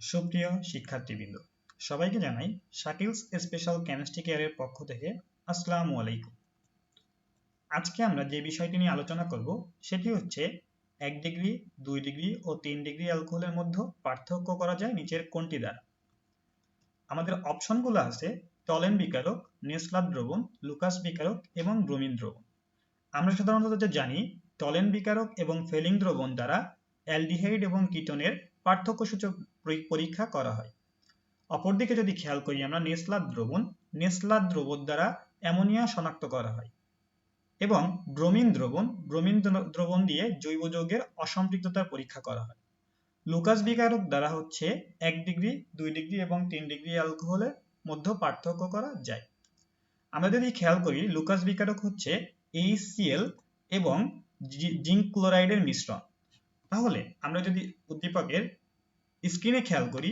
সুপ্রিয় শিক্ষার্থীবৃন্দ, সবাইকে জানাই শাকিলস স্পেশাল কেমিস্ট্রি কেয়ারের পক্ষ থেকে আসসালামু আলাইকুম। আজকে আমরা যে বিষয়টি নিয়ে আলোচনা করব, সেটি হচ্ছে এক ডিগ্রি, দুই ডিগ্রি ও তিন ডিগ্রি অ্যালকোহলের মধ্যে পার্থক্য করা যায় নিচের কোনটি দ্বারা? আমাদের অপশনগুলো আছে টলেন বিকারক নেসলাদ দ্রবণ, লুকাস বিকারক এবং ব্রোমিন দ্রবণ। আমরা সাধারণত যে জানি টলেন বিকারক এবং ফেলিং দ্রবণ দ্বারা অ্যালডিহাইড এবং কিটোনের পার্থক্যসূচক পরীক্ষা করা হয়। অপরদিকে যদি খেয়াল করি আমরা নেসলাদ দ্রবণ নেসলাদ দ্রবণ দ্বারা অ্যামোনিয়া শনাক্ত করা হয় এবং ব্রোমিন দ্রবণ ব্রোমিন দ্রবণ দিয়ে জৈব যৌগের অসম্পৃক্ততার পরীক্ষা করা হয়। লুকাস বিকারক দ্বারা হচ্ছে এক ডিগ্রি, দুই ডিগ্রি এবং তিন ডিগ্রি অ্যালকোহলের মধ্যে পার্থক্য করা যায়। আমরা যদি খেয়াল করি, লুকাস বিকারক হচ্ছে এইচসিএল এবং জিঙ্ক ক্লোরাইডের মিশ্রণ। তাহলে আমরা যদি উদ্দীপকের স্ক্রিনে খেয়াল করি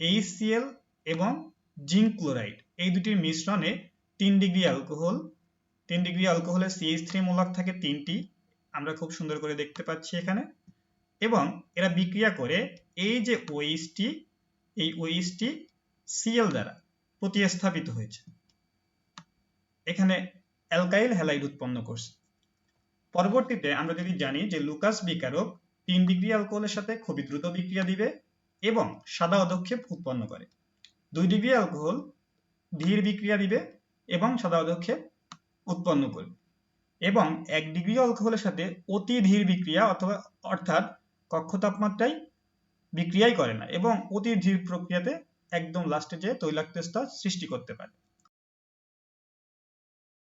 এইচসিএল এবং জিঙ্ক ক্লোরাইড। এই দুটির মিশ্রণে তিন ডিগ্রি অ্যালকোহল, তিন ডিগ্রি অ্যালকোহলের সিএইচ থ্রি মূলক থাকে তিনটি, আমরা খুব সুন্দর করে দেখতে পাচ্ছি এখানে। এবং এরা বিক্রিয়া করে এই যে ওইসটি এই ওইসটি সিএল দ্বারা প্রতিস্থাপিত হয়েছে। এখানে অ্যালকাইল হ্যালাইড উৎপন্ন করছে। পরবর্তীতে আমরা যদি জানি যে লুকাস বিকারক তিন ডিগ্রি অ্যালকোহলের সাথে খুবই দ্রুত বিক্রিয়া দিবে এবং সাদা অধক্ষেপ উৎপন্ন করে। দুই ডিগ্রি অ্যালকোহল ধীর বিক্রিয়া দিবে এবং সাদা অধক্ষেপ উৎপন্ন করবে। এবং এক ডিগ্রি অ্যালকোহলের সাথে অতি ধীর বিক্রিয়া অথবা অর্থাৎ কক্ষ তাপমাত্রায় বিক্রিয়াই করে না এবং অতি ধীর প্রক্রিয়াতে একদম লাস্টে যে তৈলাক্ত স্তর সৃষ্টি করতে পারে।